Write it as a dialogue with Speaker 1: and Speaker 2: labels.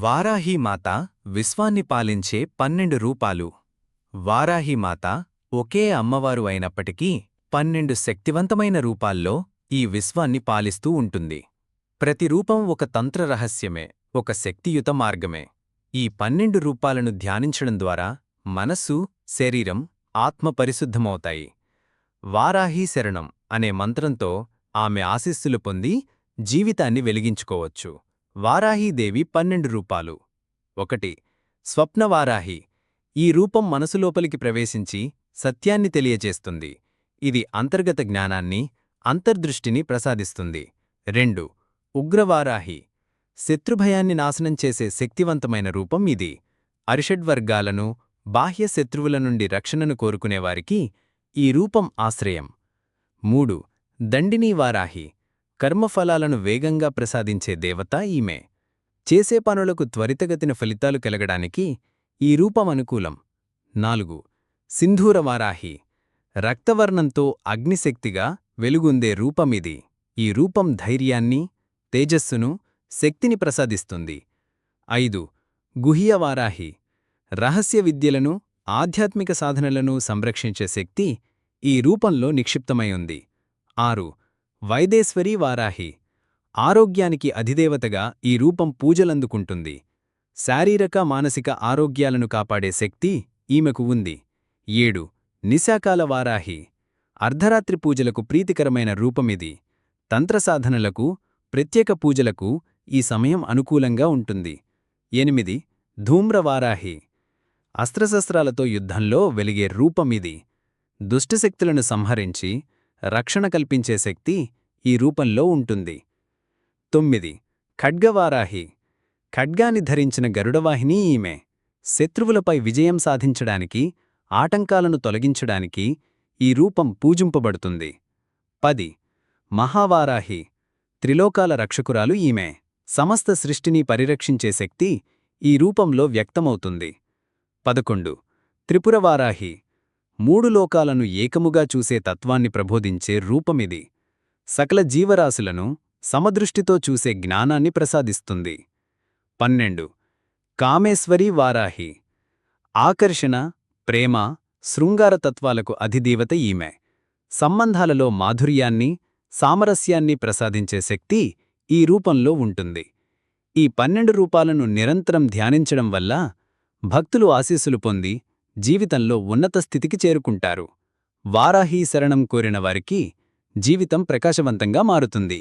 Speaker 1: వారాహీమాత విశ్వాన్ని పాలించే పన్నెండు రూపాలు. వారాహీమాత ఒకే అమ్మవారు అయినప్పటికీ పన్నెండు శక్తివంతమైన రూపాల్లో ఈ విశ్వాన్ని పాలిస్తూ ఉంటుంది. ప్రతి రూపం ఒక తంత్ర రహస్యమే ఒక శక్తియుత మార్గమే. ఈ పన్నెండు రూపాలను ధ్యానించడం ద్వారా మనస్సు శరీరం ఆత్మ పరిశుద్ధమవుతాయి. వారాహీ శరణం అనే మంత్రంతో ఆమె ఆశీస్సులు పొంది జీవితాన్ని వెలిగించుకోవచ్చు. వారాహీదేవి పన్నెండు రూపాలు. ఒకటి స్వప్నవారాహి ఈ రూపం మనసులోపలికి ప్రవేశించి సత్యాన్ని తెలియచేస్తుంది. ఇది అంతర్గత జ్ఞానాన్ని అంతర్దృష్టిని ప్రసాదిస్తుంది. రెండు ఉగ్రవారాహి. శత్రుభయాన్ని నాశనం చేసే శక్తివంతమైన రూపం ఇది. అరిషడ్వర్గాలను బాహ్య శత్రువుల నుండి రక్షణను కోరుకునేవారికి ఈ రూపం ఆశ్రయం. మూడు దండినీ వారాహి. కర్మఫలాలను వేగంగా ప్రసాదించే దేవత ఈమె. చేసే పనులకు త్వరితగతిన ఫలితాలు కలగడానికి ఈ రూపం అనుకూలం. నాలుగు. సింధూరవారాహి. రక్తవర్ణంతో అగ్నిశక్తిగా వెలుగుందే రూపమిది. ఈ రూపం ధైర్యాన్ని తేజస్సును శక్తిని ప్రసాదిస్తుంది. ఐదు. గుహియవారాహి. రహస్య విద్యలను ఆధ్యాత్మిక సాధనలను సంరక్షించే శక్తి ఈ రూపంలో నిక్షిప్తమై ఉంది. ఆరు. వైదేశ్వరీ వారాహి. ఆరోగ్యానికి అధిదేవతగా ఈ రూపం పూజలందుకుంటుంది. శారీరక మానసిక ఆరోగ్యాలను కాపాడే శక్తి ఈమెకు ఉంది. ఏడు. నిశాకాల వారాహి. అర్ధరాత్రి పూజలకు ప్రీతికరమైన రూపమిది. తంత్రసాధనలకు ప్రత్యేక పూజలకు ఈ సమయం అనుకూలంగా ఉంటుంది. ఎనిమిది. ధూమ్రవారాహి అస్త్రశస్త్రాలతో యుద్ధంలో వెలిగే రూపమిది. దుష్టశక్తులను సంహరించి రక్షణ కల్పించే శక్తి ఈ రూపంలో ఉంటుంది. తొమ్మిది. ఖడ్గవారాహి. ఖడ్గాని ధరించిన గరుడవాహిని ఈమె. శత్రువులపై విజయం సాధించడానికి ఆటంకాలను తొలగించడానికి ఈ రూపం పూజింపబడుతుంది. పది. మహావారాహి. త్రిలోకాల రక్షకురాలు ఈమె. సమస్త సృష్టిని పరిరక్షించే శక్తి ఈ రూపంలో వ్యక్తమవుతుంది. పదకొండు. త్రిపురవారాహి. మూడు లోకాలను ఏకముగా చూసే తత్వాన్ని ప్రబోధించే రూపమిది. సకల జీవరాశులను సమదృష్టితో చూసే జ్ఞానాన్ని ప్రసాదిస్తుంది. పన్నెండు. కామేశ్వరీ వారాహి. ఆకర్షణ ప్రేమ శృంగారతత్వాలకు అధిదేవత ఈమె. సంబంధాలలో మాధుర్యాన్ని సామరస్యాన్ని ప్రసాదించే శక్తి ఈ రూపంలో ఉంటుంది. ఈ పన్నెండు రూపాలను నిరంతరం ధ్యానించడం వల్ల భక్తులు ఆశీస్సులు పొంది జీవితంలో ఉన్నత స్థితికి చేరుకుంటారు. వారాహీ శరణం కోరిన వారికి జీవితం ప్రకాశవంతంగా మారుతుంది.